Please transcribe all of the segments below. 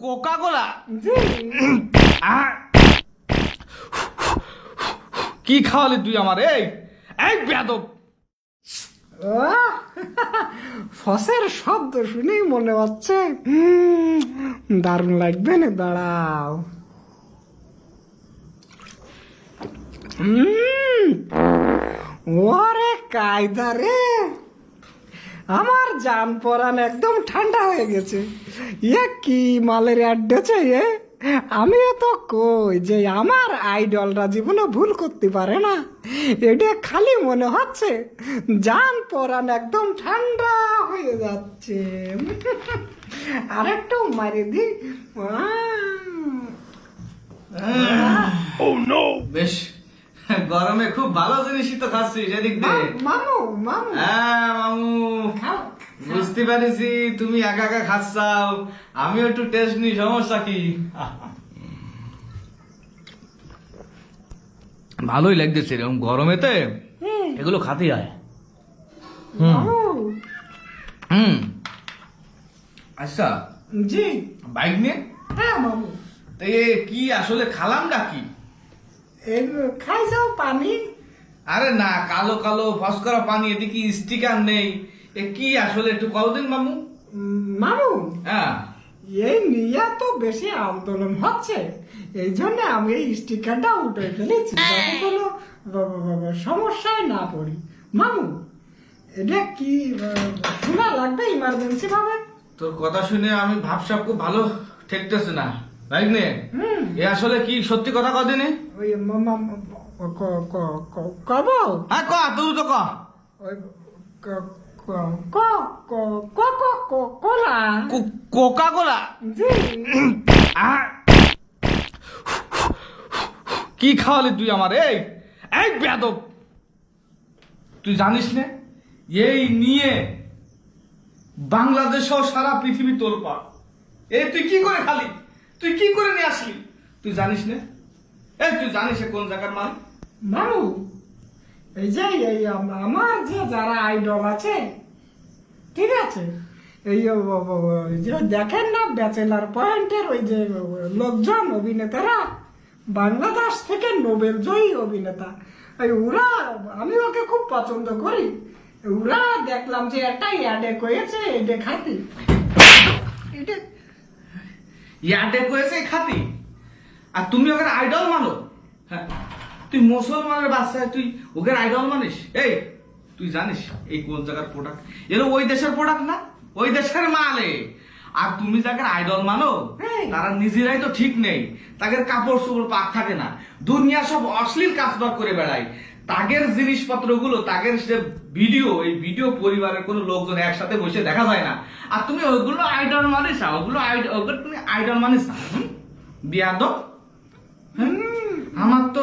Coca কোলা কি খাওয়ালি তুই আমার এই? এই বেদব ফসের শব্দ শুনেই মনে হচ্ছে দারুণ লাগবে না দাঁড়াও। ওরে কায়দা রে! আমার জান পরান একদম ঠান্ডা হয়ে গেছে। ইয়ে কি মালের অ্যাড্রেছে এ? আমিও তো কই যে আমার আইডলরা জীবনে ভুল করতে পারে না। এটা খালি মনে হচ্ছে জান পরান একদম ঠান্ডা হয়ে যাচ্ছে। আরেকটু মারি দি। বেশ। গরমে খুব ভালো জিনিসই তো খাচ্ছিস এদিক দিয়ে। মামু মামু। হ্যাঁ মামু। বুঝতে পারিছি তুমি একা একা খাচ্ছাও। আমিও একটু টেস্ট নিই সমস্যা কি? ভালোই লাগতেছে এরকম গরমেতে। এগুলো খাতে হয়। হুম। আচ্ছা জি। বাইক নিয়ে? হ্যাঁ মামু। কি আসলে খালাম কি এই খাই যাও পানি? আরে না কালো কালো ফসকরা পানি এদিকে স্টিকার নেই। এ কি আসলে একটু কতদিন মামু। মামু? হ্যাঁ। এই নিয়ে তো বেশি আন্দোলন হচ্ছে। এই জন্য আমি এই স্টিকারটা উঠে ফেলেছি। যাতে কোনো সমস্যায় না পড়ি। মামু এটা কি শোনা লাগবে ইমার্জেন্সি ভাবে? তোর কথা শুনে আমি ভাবসাব খুব ভালো ঠেকতেছে না। বাইক নে? হুম। এ আসলে কি সত্যি কথা কদিনে ওই কব। হ্যাঁ ক তুই তো ক। ওই ক- ক- ক- ক- ক- ক- ক- কলা। কোকা কোলা কি খাওয়ালি তুই আমার এই? এক বেদব তুই জানিস না? এই নিয়ে বাংলাদেশ সারা পৃথিবী তোর পা এই তুই কি করে খালি? তুই কি করে নিয়ে আসলি? তুই জানিস না। এই তুই জানিস এ কোন জায়গার মাল? মামু, এই যে এই আমার যে যারা আইডল আছে, ঠিক আছে? এই যে দেখেন না, ব্যাচেলার পয়েন্টের ওই যে লোকজন, অভিনেতারা, বাংলাদেশ থেকে নোবেল জয়ী অভিনেতা। এই ওরা, আমি ওকে খুব পছন্দ করি। ওরা দেখলাম যে একটা অ্যাডে করেছে এটা খাতি এটা ইয়াডে কয়েছে খাতি? আর তুমি ওকে আইডল মানো? হ্যাঁ। তুই মুসলমানের বাচ্চা তুই ওকে আইডল মানিস? এই তুই জানিস এই কোন জায়গার প্রোডাক্টের ওই দেশের প্রোডাক্ট না? ওই দেশের মালে আর তুমি যাকে আইডল মানো। তারা নিজেরাই তো ঠিক নেই। তাদের কাপড় চোপড় পাক থাকে না। দুনিয়া সব অশ্লীল কাজবাজ করে বেড়ায়। তাগের জিনিসপত্রগুলো তাগের যে ভিডিও এই ভিডিও পরিবারের কোনো লোকজন একসাথে বসে দেখা যায় না। আর তুমি ওগুলো আইডল মানিস না ওগুলো তুমি আইডল মানিস না হুম? বিয়াদব। হ্যাঁ? আমার তো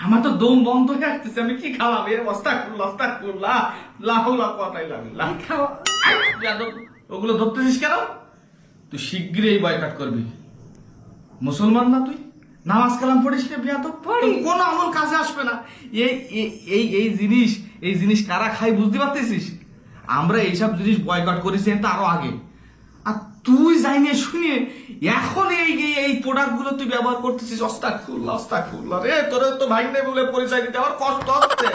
আমার তো দম বন্ধ হয়ে আসতেছে আমি কি খাওয়াবো? এর অস্তা করল অস্তা করলা লাহুলা কথাই লাগলা ওগুলো ধরতেছিস কেন? তুই শীঘ্রই বয়কাট করবি। মুসলমান না তুই? নামাজ কালাম পড়িস না পড়ি। তোর কোনো আমল কাজে আসবে না। এই এই- এই জিনিস এই জিনিস কারা খাই বুঝতে পারতেছিস? আমরা এইসব জিনিস বয়কট করেছি তো আরও আগে। আর তুই না শুনে এখন এই এই এই প্রোডাক্টগুলো তুই ব্যবহার করতেছিস অস্তাক খুল্লা অস্তাক রে তোর তো ভাই নেই বলে পরিচয় দিতে আমার কষ্ট হচ্ছে।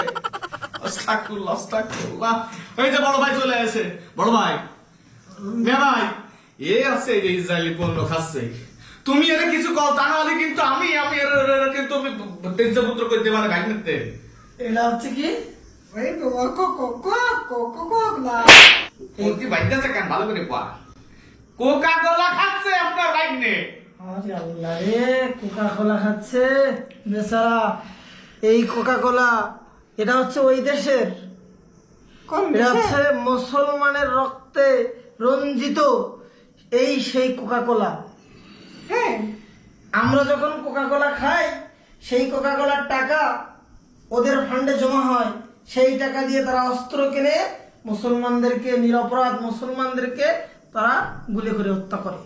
অস্তাক খুল্লা অস্তাক এই যে বড় ভাই চলে আসে। বড় ভাই। নে ভাই। এ আছে এই যে ইসরায়েলি পণ্য খাচ্ছে। তুমি এর কিছু কও তা নাহলে কিন্তু আমি আমি এর কিন্তু আমি তেজ পুত্র করতে পারে ভাই নিতে এটা হচ্ছে কি? ওই ক- ক- ক- ক- ক- ক- ক- না। ওর কি বাইতেছে কেন? ভালো করে কোয়া কোকা কোলা খাচ্ছে আপনার বাইক নে আরে আল্লাহ রে কোকা কোলা খাচ্ছে। বেচারা এই কোকা কোলা এটা হচ্ছে ওই দেশের। কোন এটা দেশে? হচ্ছে মুসলমানের রক্তে রঞ্জিত এই সেই কোকা কোলা হ্যাঁ আমরা যখন কোকা কোলা খাই সেই কোকা কোলার টাকা ওদের ফান্ডে জমা হয়। সেই টাকা দিয়ে তারা অস্ত্র কিনে মুসলমানদেরকে নিরপরাধ মুসলমানদেরকে তারা গুলি করে হত্যা করে।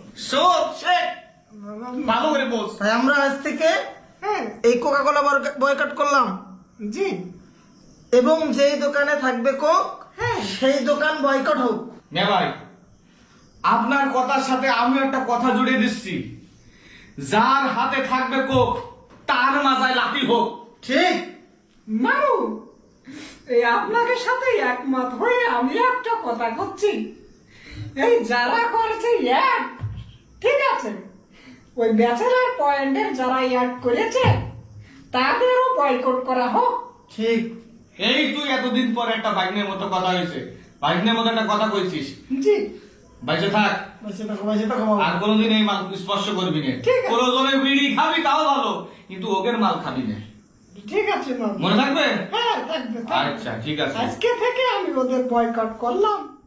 ভালো তাই আমরা আজ থেকে হ্যাঁ। এই কোকা কোলা বয়কট করলাম। জি। এবং যেই দোকানে থাকবে কোক হ্যাঁ। সেই দোকান বয়কট হোক। ভাই। আপনার কথার সাথে আমি একটা কথা জুড়ে দিচ্ছি। যার হাতে থাকবে কোক তার মাজায় লাঠি হোক। ঠিক। মারু এই আপনাকে সাথে একমত হয়ে আমি একটা কথা করছি। এই যারা করেছে এক ঠিক আছে। ওই ব্যাচেলার পয়েন্টের যারা অ্যাড করেছে তাদেরও বয়কট করা হোক। ঠিক। এই তুই এতদিন পর একটা বাইকনের মতো কথা হয়েছে বাইকনের মতো একটা কথা কইছিস। জি। বাইসে থাক। আর কোনোদিন এই মাল স্পর্শ করবি না। প্রয়োজনে বিড়ি খাবি তাও ভালো কিন্তু ওকে মাল খাবি না। ঠিক আছে মনে থাকবে? হ্যাঁ থাকবে। আচ্ছা ঠিক আছে। আজকে থেকে আমি ওদের বয়কট করলাম।